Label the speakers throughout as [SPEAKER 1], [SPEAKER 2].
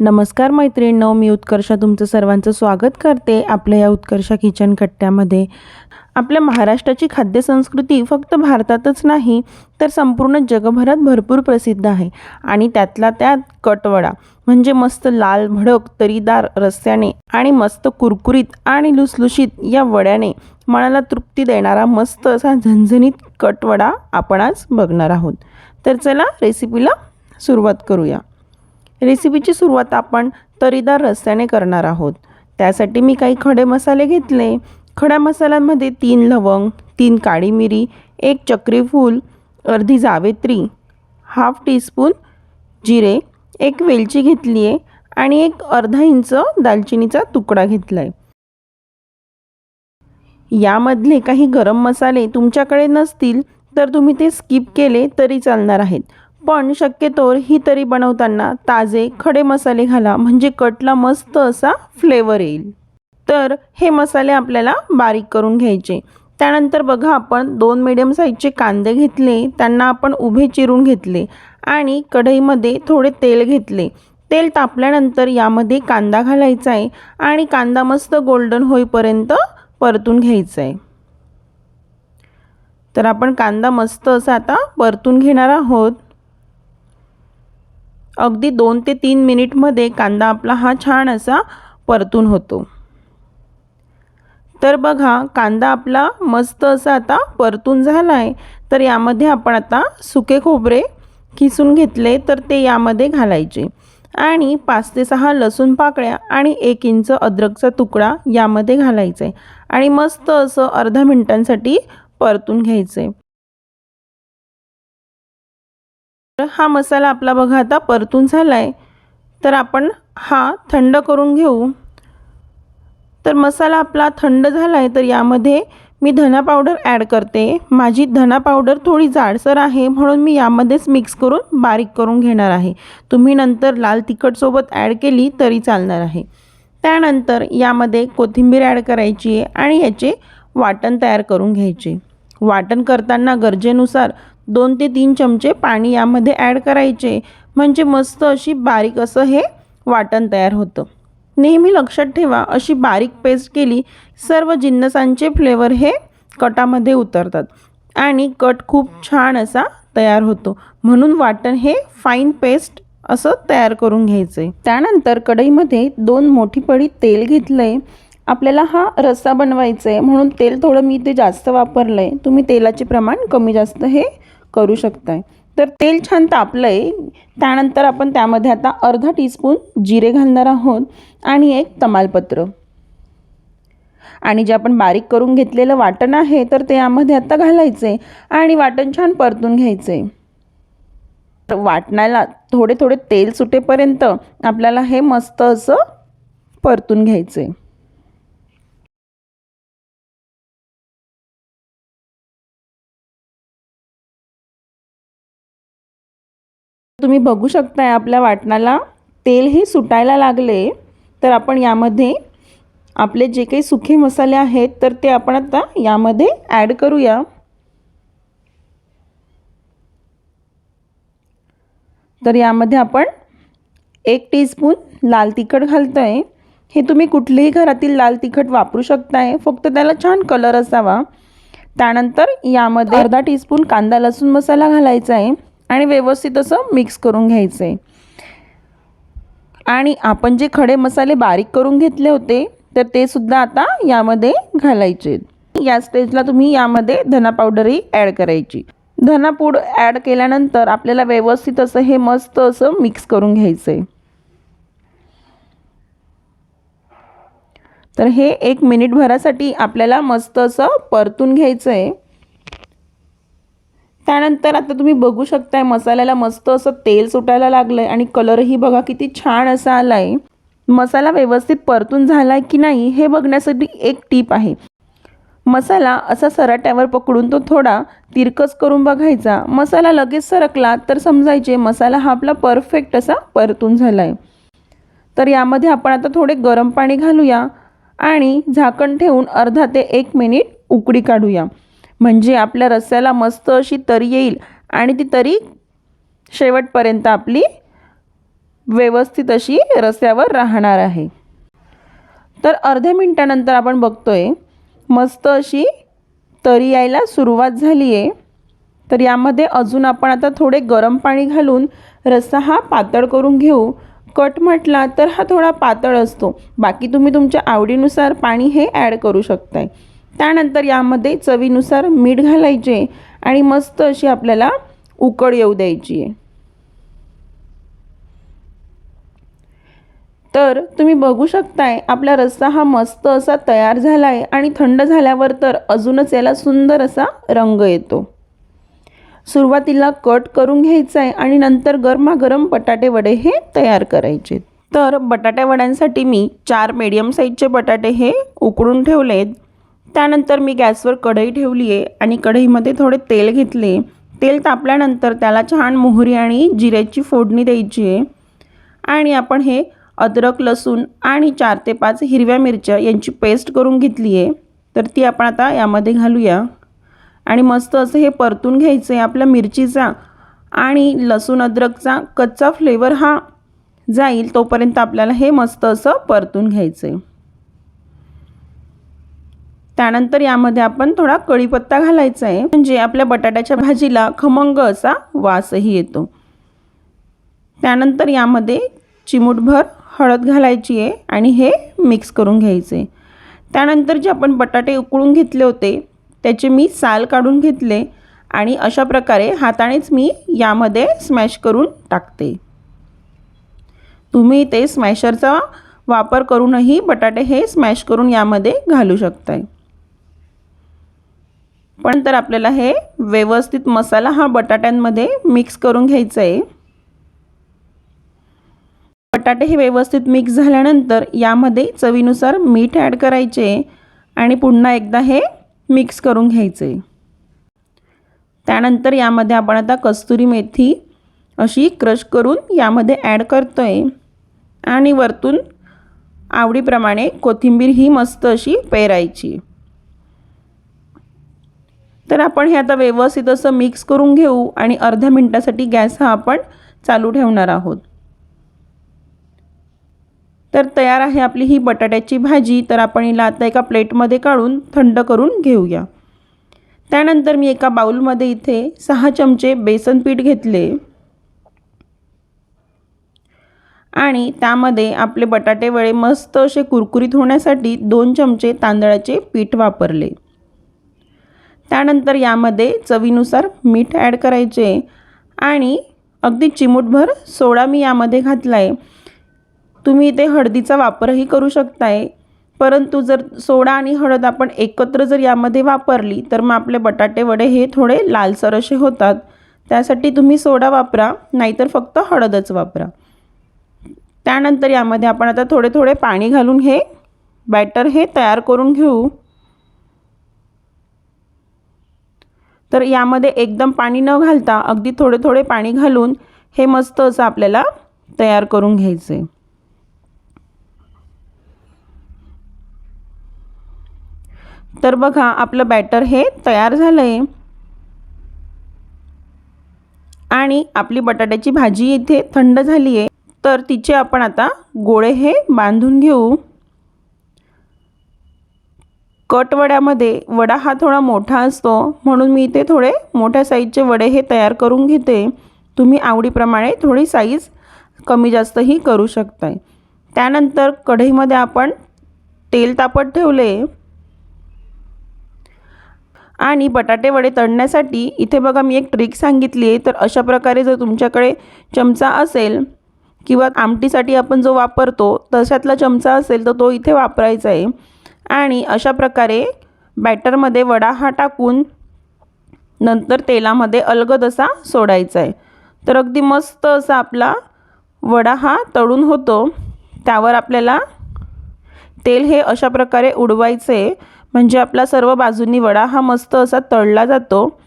[SPEAKER 1] नमस्कार मैत्रिणींनो मी उत्कर्षा तुमचं सर्वांचं स्वागत करते आपल्या या उत्कर्षा किचन कट्ट्यामध्ये. आपल्या महाराष्ट्राची खाद्यसंस्कृती फक्त भारतातच नाही तर संपूर्ण जगभरात भरपूर प्रसिद्ध आहे. आणि त्यातला त्यात कटवडा म्हणजे मस्त लाल भडक तरीदार रस्स्याने आणि मस्त कुरकुरीत आणि लुसलुशीत या वड्याने मनाला तृप्ती देणारा मस्त असा झणझणीत कटवडा आपण आज बघणार आहोत. तर चला रेसिपीला सुरुवात करूया. रेसिपीची सुरुवात आपण तरीदार रस्त्याने करणार आहोत. त्यासाठी मी काही खडे मसाले घेतले. खड्या मसाल्यांमध्ये तीन लवंग तीन काळी मिरी एक चक्रीफूल अर्धी जावेत्री हाफ टीस्पून जिरे एक वेलची घेतली आहे आणि एक अर्धा इंच दालचिनीचा तुकडा घेतला आहे यामधले काही गरम मसाले तुमच्याकडे नसतील तर तुम्ही ते स्किप केले तरी चालणार आहेत. पण शक्यतोवर ही तरी बनवताना ताजे खडे मसाले घाला. म्हणजे कटला मस्त असा फ्लेवर येईल. तर हे मसाले आपल्याला बारीक करून घ्यायचे. त्यानंतर बघा आपण दोन मिडियम साईजचे कांदे घेतले. त्यांना आपण उभे चिरून घेतले. आणि कढईमध्ये थोडे तेल घेतले. तेल तापल्यानंतर यामध्ये कांदा घालायचा आहे. आणि कांदा मस्त गोल्डन होईपर्यंत परतून घ्यायचा आहे. तर आपण कांदा मस्त असा आता परतून घेणार आहोत. अगदी दोन ते तीन मिनिटमध्ये कांदा आपला हा छान असा परतून होतो. तर बघा कांदा आपला मस्त असा आता परतून झाला आहे तर यामध्ये आपण आता सुके खोबरे किसून घेतले तर ते यामध्ये घालायचे. आणि पाच ते सहा लसूण पाकळ्या आणि एक इंच अद्रकचा तुकडा यामध्ये घालायचा. आहे आणि मस्त असं अर्धा मिनटांसाठी परतून घ्यायचं. आहे हा मसाला आपला बघा आता परतून झाला आहे तर आपण हा थंड करून घेऊ. तर मसाला आपला थंड झाला आहे तर यामध्ये मी धना पावडर ॲड करते. माझी धना पावडर थोडी जाडसर आहे म्हणून मी यामध्येच मिक्स करून बारीक करून घेणार आहे. तुम्ही नंतर लाल तिखटसोबत ॲड केली तरी चालणार आहे. त्यानंतर यामध्ये कोथिंबीर ॲड करायची आहे आणि याचे वाटण तयार करून घ्यायचे. वाटण करताना गरजेनुसार दोन ते तीन चमचे पाणी यामध्ये ॲड करायचे. म्हणजे मस्त अशी बारीक असं हे वाटण तयार होतं. नेहमी लक्षात ठेवा अशी बारीक पेस्ट केली सर्व जिन्नसांचे फ्लेवर हे कटामध्ये उतरतात. आणि कट खूप छान असा तयार होतो. म्हणून वाटण हे फाईन पेस्ट असं तयार करून घ्यायचं आहे त्यानंतर कढईमध्ये दोन मोठी पडी तेल घेतलं आहे आपल्याला हा रस्सा बनवायचा आहे म्हणून तेल थोडं मी ते जास्त वापरलं आहे तुम्ही तेलाचे प्रमाण कमी जास्त हे करू शकताय. तर तेल छान तापलं आहे त्यानंतर आपण त्यामध्ये आता अर्धा टीस्पून जिरे घालणार आहोत आणि एक तमालपत्र. आणि जे आपण बारीक करून घेतलेलं वाटण आहे तर ते यामध्ये आता घालायचं आहे आणि वाटण छान परतून घ्यायचं आहे वाटणाला थोडे थोडे तेल सुटेपर्यंत आपल्याला हे मस्त असं परतून घ्यायचं आहे तुम्ही बघू शकताय आपल्या वाटणाला. तेल हे सुटायला लागले तर आपण यामध्ये आपले जे काही सुखे मसाले आहेत तर ते आपण आता यामध्ये ॲड करूया. तर यामध्ये आपण एक टीस्पून लाल तिखट घालतो आहे हे तुम्ही कुठलेही घरातील लाल तिखट वापरू शकताय फक्त त्याला छान कलर असावा. त्यानंतर यामध्ये अर्धा टीस्पून कांदा लसूण मसाला घालायचा आहे आणि व्यवस्थित असं मिक्स करून घ्यायचं आहे आणि आपण जे खडे मसाले बारीक करून घेतले होते तर ते सुद्धा आता यामध्ये घालायचे. या स्टेजला तुम्ही यामध्ये धना पावडरही ॲड करायची. धना पूड ॲड केल्यानंतर आपल्याला व्यवस्थित असं हे मस्त असं मिक्स करून घ्यायचं आहे तर हे एक मिनिटभरासाठी आपल्याला मस्त असं परतून घ्यायचं आहे त्यानंतर आता तुम्ही बघू शकताय मसाल्याला मस्त असं तेल सुटायला लागलं आहे आणि कलरही बघा किती छान असा आला आहे मसाला व्यवस्थित परतून झाला आहे की नाही हे बघण्यासाठी एक टीप आहे. मसाला असा सराट्यावर पकडून तो थोडा तिरकस करून बघायचा. मसाला लगेच सरकला तर समजायचे मसाला हा आपला परफेक्ट असा परतून झाला आहे तर यामध्ये आपण आता थोडे गरम पाणी घालूया आणि झाकण ठेवून अर्धा ते एक मिनिट उकडी काढूया. म्हणजे आपल्या रस्स्याला मस्त अशी तरी येईल आणि ती तरी शेवटपर्यंत आपली व्यवस्थित अशी रस्स्यावर राहणार आहे. तर अर्ध्या मिनटानंतर आपण बघतोय मस्त अशी तरी यायला सुरुवात झाली आहे तर यामध्ये अजून आपण आता थोडे गरम पाणी घालून रस्सा हा पातळ करून घेऊ. कट म्हटला तर हा थोडा पातळ असतो. बाकी तुम्ही तुमच्या आवडीनुसार पाणी हे ॲड करू शकताय. त्यानंतर यामध्ये चवीनुसार मीठ घालायचे आणि मस्त अशी आपल्याला उकड येऊ द्यायची आहे. तर तुम्ही बघू शकताय आपला रस्सा हा मस्त असा तयार झाला आहे आणि थंड झाल्यावर तर अजूनच याला सुंदर असा रंग येतो. सुरुवातीला कट करून घ्यायचा आहे आणि नंतर गरमागरम बटाटे वडे हे तयार करायचे. तर बटाट्या वड्यांसाठी मी चार मीडियम साईजचे बटाटे हे उकडून आहेत त्यानंतर मी गॅसवर कढई ठेवली आहे आणि कढईमध्ये थोडे तेल घेतले. तेल तापल्यानंतर त्याला छान मोहरी आणि जिऱ्याची फोडणी द्यायची आहे आणि आपण हे अद्रक लसूण आणि चार ते पाच हिरव्या मिरच्या यांची पेस्ट करून घेतली आहे तर ती आपण आता यामध्ये घालूया. आणि मस्त असं हे परतून घ्यायचं आहे आपल्या मिरचीचा आणि लसूण अद्रकचा कच्चा फ्लेवर हा जाईल तोपर्यंत आपल्याला हे मस्त असं परतून घ्यायचं आहे त्यानंतर यामध्ये आपण थोडा कढीपत्ता घालायचा आहे म्हणजे आपल्या बटाट्याच्या भाजीला खमंग असा वासही येतो. त्यानंतर यामध्ये चिमूटभर हळद घालायची आहे आणि हे मिक्स करून घ्यायचे त्यानंतर जे आपण बटाटे उकळून घेतले होते त्याचे मी साल काढून घेतले आणि अशा प्रकारे हातानेच मी यामध्ये स्मॅश करून टाकते. तुम्ही ते स्मॅशरचा वापर करूनही बटाटे हे स्मॅश करून यामध्ये घालू शकताय. पण तर आपल्याला हे व्यवस्थित मसाला हा बटाट्यांमध्ये मिक्स करून घ्यायचा आहे बटाटे हे व्यवस्थित मिक्स झाल्यानंतर यामध्ये चवीनुसार मीठ ॲड करायचे आणि पुन्हा एकदा हे मिक्स करून घ्यायचे. त्यानंतर यामध्ये आपण आता कस्तुरी मेथी अशी क्रश करून यामध्ये ॲड करतो आहे आणि वरतून आवडीप्रमाणे कोथिंबीर ही मस्त अशी पेरायची. तर आपण हे आता व्यवस्थित असं मिक्स करून घेऊ आणि अर्ध्या मिनटासाठी गॅस हा आपण चालू ठेवणार आहोत. तर तयार आहे आपली ही बटाट्याची भाजी. तर आपण हिला आता एका प्लेटमध्ये काढून थंड करून घेऊया. त्यानंतर मी एका बाऊलमध्ये इथे सहा चमचे बेसन पीठ घेतले. आणि त्यामध्ये आपले बटाटे वडे मस्त असे कुरकुरीत होण्यासाठी दोन चमचे तांदळाचे पीठ वापरले. त्यानंतर यामध्ये चवीनुसार मीठ ॲड करायचे आणि अगदी चिमूटभर सोडा मी यामध्ये घातला आहे तुम्ही इथे हळदीचा वापरही करू शकताय परंतु जर सोडा आणि हळद आपण एकत्र जर यामध्ये वापरली तर मग आपले बटाटे वडे हे थोडे लालसर असे होतात. त्यासाठी तुम्ही सोडा वापरा नाहीतर फक्त हळदच वापरा. त्यानंतर यामध्ये आपण आता थोडे थोडे पाणी घालून हे बॅटर हे तयार करून घेऊ. तर यामध्ये एकदम पाणी न घालता अगदी थोडे थोडे पाणी घालून हे मस्त असं आपल्याला तयार करून घ्यायचं. आहे तर बघा आपलं बॅटर हे तयार झालं आहे आणि आपली बटाट्याची भाजी इथे थंड झाली आहे तर तिचे आपण आता गोळे हे बांधून घेऊ. कटवड्यामध्ये वडा हा थोडा मोठा असतो म्हणून मी इथे थोडे मोठ्या साईजचे वडे हे तयार करून घेते. तुम्ही आवडीप्रमाणे थोडी साईज कमी जास्तही करू शकताय. त्यानंतर कढईमध्ये आपण तेल तापत ठेवले. आणि बटाटे वडे तळण्यासाठी इथे बघा मी एक ट्रिक सांगितली आहे तर अशा प्रकारे जर तुमच्याकडे चमचा असेल किंवा आमटीसाठी आपण जो वापरतो तशातला चमचा असेल तर तो इथे वापरायचा आहे. आणि अशा प्रकारे बॅटरमध्ये वडा हा टाकून नंतर तेलामध्ये अलगद असा सोडायचा आहे. तर अगदी मस्त असा आपला वडा हा तळून होतो. त्यावर आपल्याला तेल हे अशा प्रकारे उडवायचं आहे. म्हणजे आपला सर्व बाजूंनी वडा हा मस्त असा तळला जातो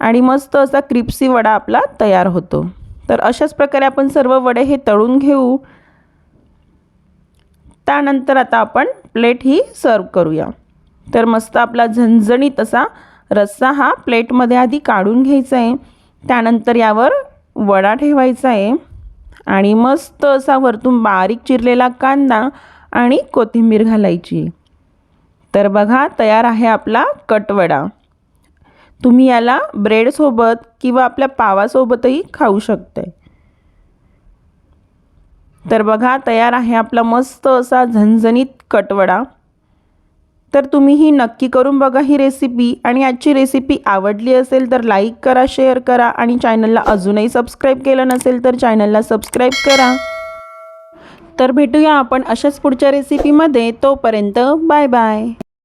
[SPEAKER 1] आणि मस्त असा क्रिप्सी वडा आपला तयार होतो. तर अशाच प्रकारे आपण सर्व वडे हे तळून घेऊ. त्यानंतर आता आपण प्लेट ही सर्व करूया. तर मस्त आपला झणझणीत असा रस्सा हा प्लेटमध्ये आधी काढून घ्यायचा आहे त्यानंतर यावर वडा ठेवायचा आहे आणि मस्त असा वरतून बारीक चिरलेला कांदा आणि कोथिंबीर घालायची. तर बघा तयार आहे आपला कटवडा. तुम्ही याला ब्रेडसोबत किंवा आपल्या पावासोबतही खाऊ शकताय. तर बघा तयार आहे आपला मस्त असा झणझणीत कटवडा. तर तुम्हीही नक्की करून बघा ही रेसिपी आणि आजची रेसिपी आवडली असेल तर लाईक करा शेअर करा आणि चॅनलला अजूनही सबस्क्राईब केलं नसेल तर चॅनलला सबस्क्राईब करा. तर भेटूया आपण अशाच पुढच्या रेसिपीमध्ये तोपर्यंत बाय बाय